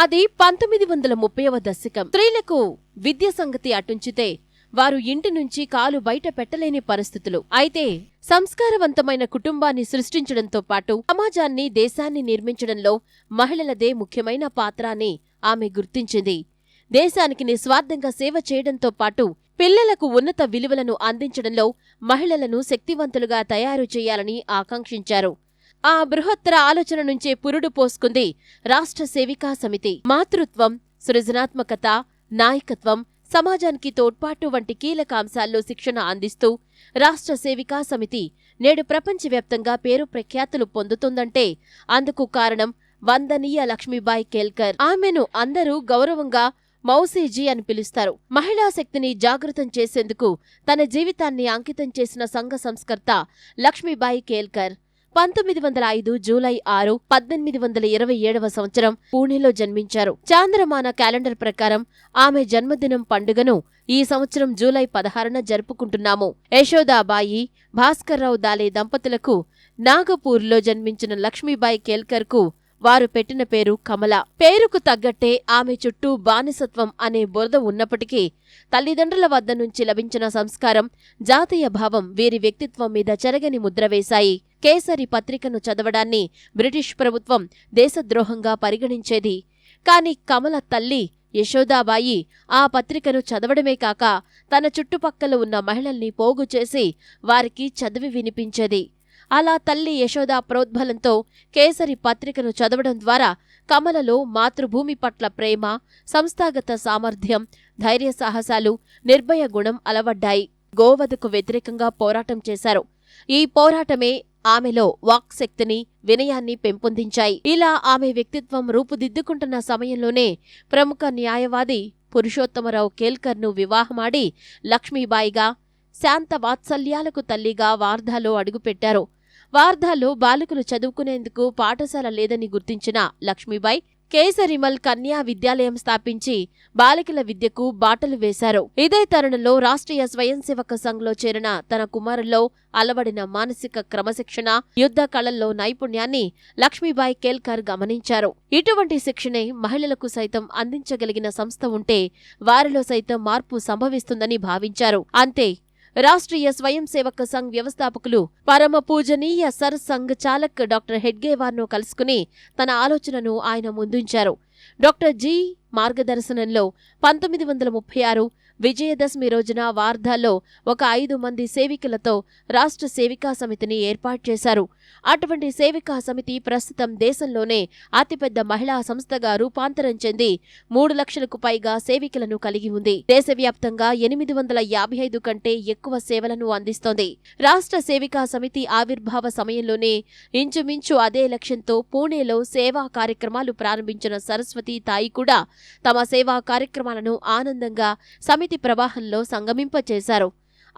అది పంతొమ్మిది వందల ముప్పైవ దశకం. స్త్రీలకు విద్య సంగతి అటుంచితే వారు ఇంటి నుంచి కాలు బయట పెట్టలేని పరిస్థితులు. అయితే సంస్కారవంతమైన కుటుంబాన్ని సృష్టించడంతో పాటు సమాజాన్ని దేశాన్ని నిర్మించడంలో మహిళలదే ముఖ్యమైన పాత్ర అని ఆమె గుర్తించింది. దేశానికి నిస్వార్థంగా సేవ చేయడంతో పాటు పిల్లలకు ఉన్నత విలువలను అందించడంలో మహిళలను శక్తివంతులుగా తయారు చేయాలని ఆకాంక్షించారు. ఆ బృహత్తర ఆలోచన నుంచే పురుడు పోసుకుంది రాష్ట్ర సేవికా సమితి. మాతృత్వం సృజనాత్మకత నాయకత్వం సమాజానికి తోడ్పాటు వంటి కీలక అంశాల్లో శిక్షణ అందిస్తూ రాష్ట్ర సేవికా సమితి నేడు ప్రపంచవ్యాప్తంగా పేరు ప్రఖ్యాతులు పొందుతుందంటే అందుకు కారణం వందనీయ లక్ష్మీబాయి కేల్కర్. ఆమెను అందరూ గౌరవంగా మౌసీజీ అని పిలుస్తారు. మహిళా శక్తిని జాగృతం చేసేందుకు తన జీవితాన్ని అంకితం చేసిన సంఘ సంస్కర్త లక్ష్మీబాయి కేల్కర్. పంతొమ్మిది వందల ఐదు జూలై ఆరు పద్దెనిమిది వందల ఇరవై ఏడవ సంవత్సరం పూణేలో జన్మించారు. చాంద్రమాన క్యాలెండర్ ప్రకారం ఆమె జన్మదినం పండుగను ఈ సంవత్సరం జూలై పదహారున జరుపుకుంటున్నాము. యశోదాబాయి భాస్కర్రావు దాలే దంపతులకు నాగపూర్లో జన్మించిన లక్ష్మీబాయి కేల్కర్కు వారు పెట్టిన పేరు కమల. పేరుకు తగ్గట్టే ఆమె చుట్టూ బానిసత్వం అనే బురద ఉన్నప్పటికీ తల్లిదండ్రుల వద్ద నుంచి లభించిన సంస్కారం జాతీయ భావం వీరి వ్యక్తిత్వం మీద చెరగని ముద్ర వేశాయి. కేసరి పత్రికను చదవడాన్ని బ్రిటిష్ ప్రభుత్వం దేశద్రోహంగా పరిగణించేది. కాని కమల తల్లి యశోదాబాయి ఆ పత్రికను చదవడమే కాక తన చుట్టుపక్కల ఉన్న మహిళల్ని పోగు చేసి వారికి చదివి వినిపించేది. అలా తల్లి యశోద ప్రోద్బలంతో కేసరి పత్రికను చదవడం ద్వారా కమలలో మాతృభూమి పట్ల ప్రేమ సంస్థాగత సామర్థ్యం ధైర్య సాహసాలు నిర్భయ గుణం అలవడ్డాయి. గోవధకు వ్యతిరేకంగా పోరాటం చేశారు. ఈ పోరాటమే ఆమెలో వాక్శక్తిని వినయాన్ని పెంపొందించాయి. ఇలా ఆమె వ్యక్తిత్వం రూపుదిద్దుకుంటున్న సమయంలోనే ప్రముఖ న్యాయవాది పురుషోత్తమరావు కేల్కర్ను వివాహమాడి లక్ష్మీబాయిగా శాంత వాత్సల్యాలకు తల్లిగా వార్ధాలో అడుగుపెట్టారు. వార్ధాలో బాలికలు చదువుకునేందుకు పాఠశాల లేదని గుర్తించిన లక్ష్మీబాయి కేసరిమల్ కన్యా విద్యాలయం స్థాపించి బాలికల విద్యకు బాటలు వేశారు. ఇదే తరుణంలో రాష్ట్రీయ స్వయం సేవక సంఘ్లో చేరిన తన కుమారుల్లో అలవడిన మానసిక క్రమశిక్షణ యుద్ధ కళల్లో నైపుణ్యాన్ని లక్ష్మీబాయి కేల్కర్ గమనించారు. ఇటువంటి శిక్షణే మహిళలకు సైతం అందించగలిగిన సంస్థ ఉంటే వారిలో సైతం మార్పు సంభవిస్తుందని భావించారు. అంతే రాష్ట్రీయ స్వయం సేవక సంఘ్ వ్యవస్థాపకులు పరమ పూజనీయ సర్ సంఘ్ చాలక్ డాక్టర్ హెడ్గేవార్ను కలుసుకుని తన ఆలోచనను ఆయన ముందుంచారు. డాక్టర్ జీ మార్గదర్శనంలో పంతొమ్మిది వందల ముప్పై ఆరు విజయదశమి రోజున వార్ధాలో ఒక ఐదు మంది సేవికలతో రాష్ట్ర సేవికా సమితిని ఏర్పాటు చేశారు. అటువంటి సేవికా సమితి ప్రస్తుతం దేశంలోనే అతిపెద్ద మహిళా సంస్థగా రూపాంతరం చెంది మూడు లక్షలకు పైగా సేవికలను కలిగి ఉంది. దేశవ్యాప్తంగా ఎనిమిది వందల యాభై ఐదు కంటే ఎక్కువ సేవలను అందిస్తోంది. రాష్ట్ర సేవికా సమితి ఆవిర్భావ సమయంలోనే ఇంచుమించు అదే లక్ష్యంతో పూణేలో సేవా కార్యక్రమాలు ప్రారంభించిన సరస్వతి తాయి కూడా తమ సేవా కార్యక్రమాలను ఆనందంగా సమితి ప్రవాహంలో సంగమింపచేశారు.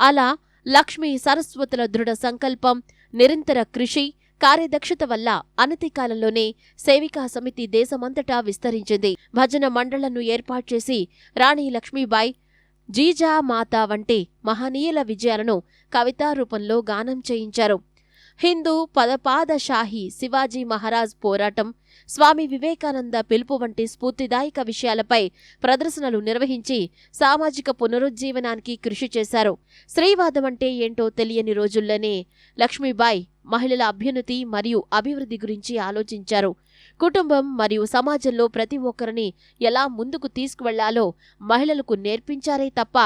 అలా లక్ష్మీ సరస్వతుల దృఢ సంకల్పం నిరంతర కృషి కార్యదక్షత వల్ల అనతి కాలంలోనే సేవికా సమితి దేశమంతటా విస్తరించింది. భజన మండళ్ళను ఏర్పాటు చేసి రాణి లక్ష్మీబాయి జీజా మాతా వంటి మహనీయుల విజయాలను కవితా రూపంలో గానం చేయించారు. హిందూ పదపాదషాహి శివాజీ మహారాజ్ పోరాటం స్వామి వివేకానంద పిలుపు వంటి స్ఫూర్తిదాయక విషయాలపై ప్రదర్శనలు నిర్వహించి సామాజిక పునరుజ్జీవనానికి కృషి చేశారు. స్త్రీవాదం అంటే ఏంటో తెలియని రోజుల్లోనే లక్ష్మీబాయి మహిళల అభ్యున్నతి మరియు అభివృద్ధి గురించి ఆలోచించారు. కుటుంబం మరియు సమాజంలో ప్రతి ఒక్కరిని ఎలా ముందుకు తీసుకువెళ్ళాలో మహిళలకు నేర్పించారే తప్ప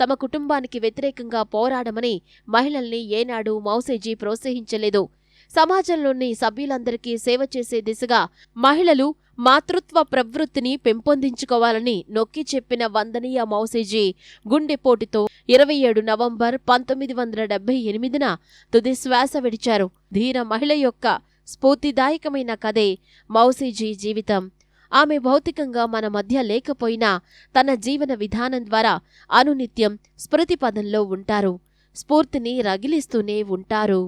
తమ కుటుంబానికి వ్యతిరేకంగా పోరాడమని మహిళల్ని ఏనాడు మౌసేజీ ప్రోత్సహించలేదు. సమాజంలోని సభ్యులందరికీ సేవ చేసే దిశగా మహిళలు మాతృత్వ ప్రవృత్తిని పెంపొందించుకోవాలని నొక్కి చెప్పిన వందనీయ మౌసేజీ గుండెపోటుతో ఇరవై ఏడు నవంబర్ పంతొమ్మిది వందల డెబ్బై ఎనిమిదిన తుది శ్వాస విడిచారు. ధీర మహిళ యొక్క స్ఫూర్తిదాయకమైన కథే మౌసీజీ జీవితం. ఆమె భౌతికంగా మన మధ్య లేకపోయినా తన జీవన విధానం ద్వారా అనునిత్యం స్మృతి పదంలో ఉంటారు. స్ఫూర్తిని రగిలిస్తూనే ఉంటారు.